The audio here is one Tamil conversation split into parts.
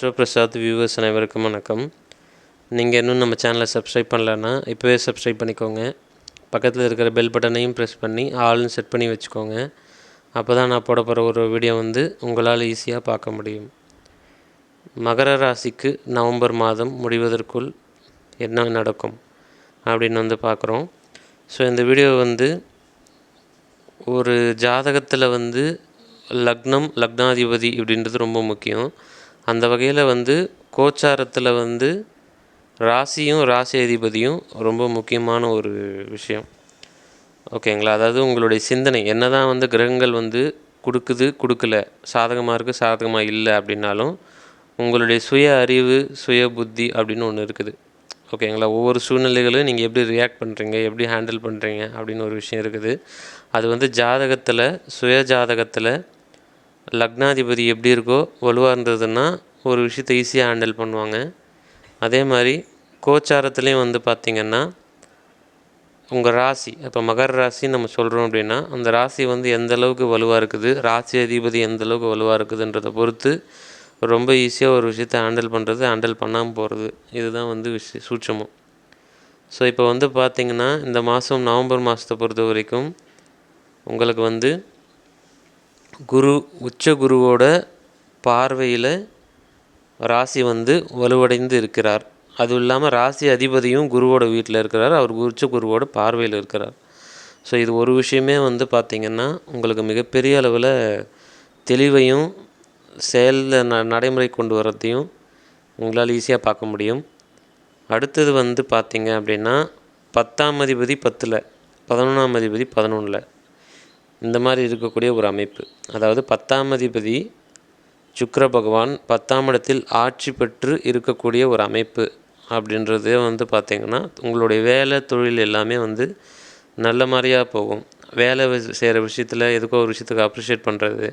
அஸ்ட்ரோ பிரசாத் வியூவர்ஸ் அனைவருக்கும் வணக்கம். நீங்கள் இன்னும் நம்ம சேனலை சப்ஸ்கிரைப் பண்ணலன்னா இப்போவே சப்ஸ்கிரைப் பண்ணிக்கோங்க. பக்கத்தில் இருக்கிற பெல் பட்டனையும் ப்ரெஸ் பண்ணி ஆள்னு செட் பண்ணி வச்சுக்கோங்க. அப்போ தான் நான் போட போகிற ஒரு வீடியோ வந்து உங்களால் ஈஸியாக பார்க்க முடியும். மகர ராசிக்கு நவம்பர் மாதம் முடிவதற்குள் என்ன நடக்கும் அப்படின்னு வந்து பார்க்குறோம். ஸோ இந்த வீடியோ வந்து ஒரு ஜாதகத்தில் வந்து லக்னம் லக்னாதிபதி இப்படின்றது ரொம்ப முக்கியம். அந்த வகையில் வந்து கோச்சாரத்தில் வந்து ராசியும் ராசி அதிபதியும் ரொம்ப முக்கியமான ஒரு விஷயம். ஓகேங்களா? அதாவது உங்களுடைய சிந்தனை என்ன தான் வந்து கிரகங்கள் வந்து கொடுக்குது கொடுக்கல சாதகமாக இருக்குது சாதகமாக இல்லை அப்படின்னாலும் உங்களுடைய சுய அறிவு சுய புத்தி அப்படின்னு ஒன்று இருக்குது. ஓகேங்களா? ஒவ்வொரு சூழ்நிலைகளும் நீங்கள் எப்படி ரியாக்ட் பண்ணுறீங்க எப்படி ஹேண்டில் பண்ணுறீங்க அப்படின்னு ஒரு விஷயம் இருக்குது. அது வந்து ஜாதகத்தில் சுய ஜாதகத்தில் லக்னாதிபதி எப்படி இருக்கோ வலுவாக இருந்ததுன்னா ஒரு விஷயத்தை ஈஸியாக ஹேண்டில் பண்ணுவாங்க. அதே மாதிரி கோச்சாரத்துலேயும் வந்து பார்த்திங்கன்னா உங்கள் ராசி இப்போ மகர ராசி நம்ம சொல்கிறோம் அப்படின்னா அந்த ராசி வந்து எந்த அளவுக்கு வலுவாக இருக்குது ராசி அதிபதி எந்த அளவுக்கு வலுவாக இருக்குதுன்றதை பொறுத்து ரொம்ப ஈஸியாக ஒரு விஷயத்தை ஹேண்டில் பண்ணுறது ஹேண்டில் பண்ணாமல் போகிறது இதுதான் வந்து விஷய சூட்சமம். ஸோ இப்போ வந்து பார்த்திங்கன்னா இந்த மாதம் நவம்பர் மாதத்தை பொறுத்த வரைக்கும் உங்களுக்கு வந்து குரு உச்ச குருவோட பார்வையில் ராசி வந்து வலுவடைந்து இருக்கிறார். அதுவும் இல்லாமல் ராசி அதிபதியும் குருவோட வீட்டில் இருக்கிறார். அவர் உச்ச குருவோட பார்வையில் இருக்கிறார். ஸோ இது ஒரு விஷயமே வந்து பார்த்திங்கன்னா உங்களுக்கு மிகப்பெரிய அளவில் தெளிவையும் செயலில் ந நடைமுறை கொண்டு வரத்தையும் உங்களால் ஈஸியாக பார்க்க முடியும். அடுத்தது வந்து பார்த்திங்க அப்படின்னா பத்தாம் அதிபதி பத்தில் பதினொன்றாம் அதிபதி பதினொன்றில் இந்த மாதிரி இருக்கக்கூடிய ஒரு அமைப்பு. அதாவது பத்தாம் அதிபதி சுக்கர பகவான் பத்தாம் இடத்தில் ஆட்சி பெற்று இருக்கக்கூடிய ஒரு அமைப்பு அப்படின்றதே வந்து பார்த்திங்கன்னா உங்களுடைய வேலை தொழில் எல்லாமே வந்து நல்ல மாதிரியாக போகும். வேலை செய்கிற விஷயத்தில் எதுக்கோ ஒரு விஷயத்துக்கு அப்ரிஷியேட் பண்ணுறது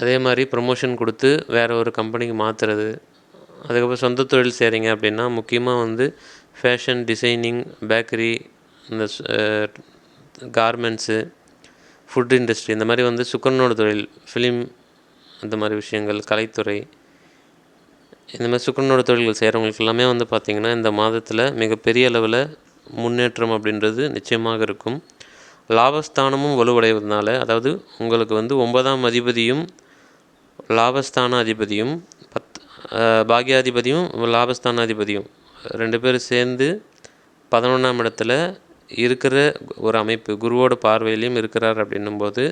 அதே மாதிரி ப்ரொமோஷன் கொடுத்து வேறு ஒரு கம்பெனிக்கு மாற்றுறது அதுக்கப்புறம் சொந்த தொழில் செய்கிறீங்க அப்படின்னா முக்கியமாக வந்து ஃபேஷன் டிசைனிங் பேக்கரி இந்த கார்மெண்ட்ஸு ஃபுட் இண்டஸ்ட்ரி இந்த மாதிரி வந்து சுக்கரனோட தொழில் ஃபிலிம் அந்த மாதிரி விஷயங்கள் கலைத்துறை இந்த மாதிரி சுக்கரனோட தொழில்கள் செய்கிறவங்களுக்கு எல்லாமே வந்து பார்த்திங்கன்னா இந்த மாதத்தில் மிகப்பெரிய அளவில் முன்னேற்றம் அப்படின்றது நிச்சயமாக இருக்கும். லாபஸ்தானமும் வலுவடைவதனால அதாவது உங்களுக்கு வந்து ஒன்பதாம் அதிபதியும் லாபஸ்தான அதிபதியும் பத் பாக்யாதிபதியும் லாபஸ்தானாதிபதியும் ரெண்டு பேரும் சேர்ந்து பதினொன்றாம் இடத்துல இருக்கிற ஒரு அமைப்பு குருவோட பார்வையிலையும் இருக்கிறார் அப்படின்னும்போது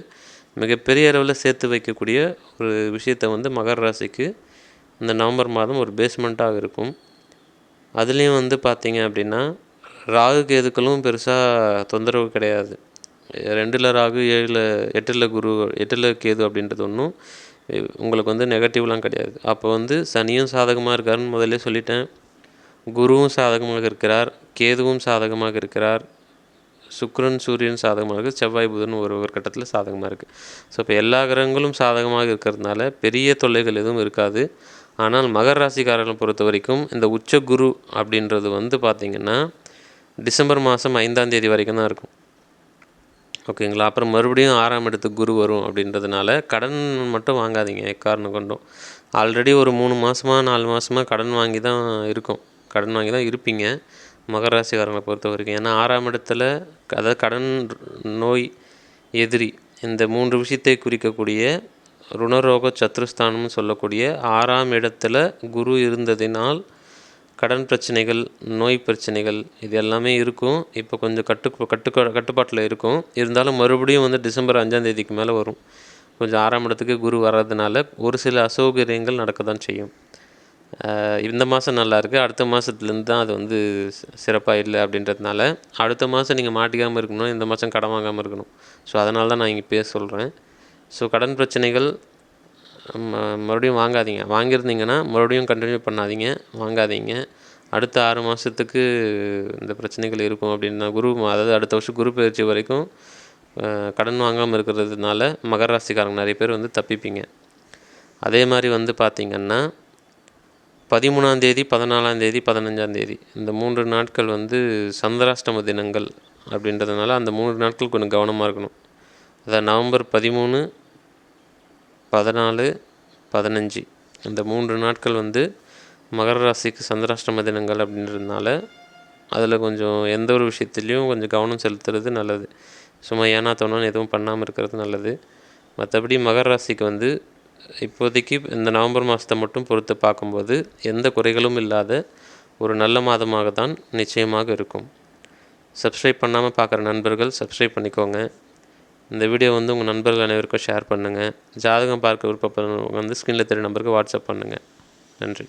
மிகப்பெரிய அளவில் சேர்த்து வைக்கக்கூடிய ஒரு விஷயத்தை வந்து மகர ராசிக்கு இந்த நவம்பர் மாதம் ஒரு பேஸ்மெண்ட்டாக இருக்கும். அதுலேயும் வந்து பார்த்திங்க அப்படின்னா ராகு கேதுக்களும் பெருசாக தொந்தரவு கிடையாது. ரெண்டில் ராகு ஏழில் எட்டில் குரு எட்டில் கேது அப்படின்றது ஒன்றும் உங்களுக்கு வந்து நெகட்டிவ்லாம் கிடையாது. அப்போ வந்து சனியும் சாதகமாக இருக்காருன்னு முதல்ல சொல்லிட்டேன். குருவும் சாதகமாக இருக்கிறார் கேதுவும் சாதகமாக இருக்கிறார். சுக்ரன் சூரியன் சாதகமாக இருக்குது. செவ்வாய் புதன் ஒரு ஒரு கட்டத்தில் சாதகமாக இருக்குது ஸோ இப்போ எல்லா கிரகங்களும் சாதகமாக இருக்கிறதுனால பெரிய தொல்லைகள் எதுவும் இருக்காது. ஆனால் மகர ராசிக்காரர்களை பொறுத்த வரைக்கும் இந்த உச்ச குரு அப்படின்றது வந்து பார்த்திங்கன்னா டிசம்பர் மாதம் ஐந்தாம் தேதி வரைக்கும் தான் இருக்கும். ஓகேங்களா? அப்புறம் மறுபடியும் ஆறாம் இடத்துக்கு குரு வரும் அப்படின்றதுனால கடன் மட்டும் வாங்காதீங்க எக்காரணம் கொண்டும். ஆல்ரெடி ஒரு மூணு மாதமாக நாலு மாதமாக கடன் வாங்கி தான் இருக்கும். கடன் வாங்கி தான் இருப்பீங்க. மகர ராசிக்காரங்களை பொறுத்த வரைக்கும். ஏன்னா ஆறாம் இடத்துல அதாவது கடன் நோய் எதிரி இந்த மூன்று விஷயத்தை குறிக்கக்கூடிய ருணரோக சத்ருஸ்தானம்னு சொல்லக்கூடிய ஆறாம் இடத்துல குரு இருந்ததினால் கடன் பிரச்சனைகள் நோய் பிரச்சனைகள் இது எல்லாமே இருக்கும். இப்போ கொஞ்சம் கட்டு கட்டு கட்டுப்பாட்டில் இருக்கும். இருந்தாலும் மறுபடியும் வந்து டிசம்பர் அஞ்சாம் தேதிக்கு மேலே வரும். கொஞ்சம் ஆறாம் இடத்துக்கு குரு வர்றதுனால ஒரு சில அசௌகரியங்கள் நடக்க தான் செய்யும். இந்த மாதம் நல்லாயிருக்கு அடுத்த மாதத்துலேருந்து தான் அது வந்து சிறப்பாக இல்லை அப்படின்றதுனால அடுத்த மாதம் நீங்கள் மாட்டிக்காமல் இருக்கணும் இந்த மாதம் கடன் வாங்காமல் இருக்கணும். ஸோ அதனால தான் நான் இங்கே பேச சொல்கிறேன் ஸோ கடன் பிரச்சனைகள் மறுபடியும் வாங்காதீங்க. வாங்கியிருந்தீங்கன்னா மறுபடியும் கண்டினியூ பண்ணாதீங்க. வாங்காதீங்க. அடுத்த ஆறு மாதத்துக்கு இந்த பிரச்சனைகள் இருக்கும் அப்படின்னா குரு அதாவது அடுத்த வருஷம் குரு பயிற்சி வரைக்கும் கடன் வாங்காமல் இருக்கிறதுனால மகர ராசிக்காரங்க நிறைய பேர் வந்து தப்பிப்பீங்க. அதே மாதிரி வந்து பார்த்திங்கன்னா பதிமூணாந்தேதி பதினாலாந்தேதி பதினஞ்சாந்தேதி இந்த மூன்று நாட்கள் வந்து சந்திராஷ்டம தினங்கள் அப்படின்றதுனால அந்த மூன்று நாட்கள் கொஞ்சம் கவனமாக இருக்கணும். அதாவது நவம்பர் பதிமூணு பதினாலு பதினஞ்சு. இந்த மூன்று நாட்கள் வந்து மகர ராசிக்கு சந்திராஷ்டம தினங்கள் அப்படின்றதுனால அதில் கொஞ்சம் எந்த ஒரு விஷயத்துலையும் கொஞ்சம் கவனம் செலுத்துறது நல்லது. சும்மா ஏனா தோணுன்னு எதுவும் பண்ணாமல் இருக்கிறது நல்லது. மற்றபடி மகர ராசிக்கு வந்து இப்போதைக்கு இந்த நவம்பர் மாதத்தை மட்டும் பொறுத்து பார்க்கும்போது எந்த குறைகளும் இல்லாத ஒரு நல்ல மாதமாக தான் நிச்சயமாக இருக்கும். சப்ஸ்கிரைப் பண்ணாமல் பார்க்குற நண்பர்கள் சப்ஸ்கிரைப் பண்ணிக்கோங்க. இந்த வீடியோ வந்து உங்கள் நண்பர்கள் அனைவருக்கும் ஷேர் பண்ணுங்கள் ஜாதகம் பார்க்க விருப்பப்படுறவங்க வந்து ஸ்க்ரீனில் தெரிய நம்பருக்கு வாட்ஸ்அப் பண்ணுங்கள் நன்றி.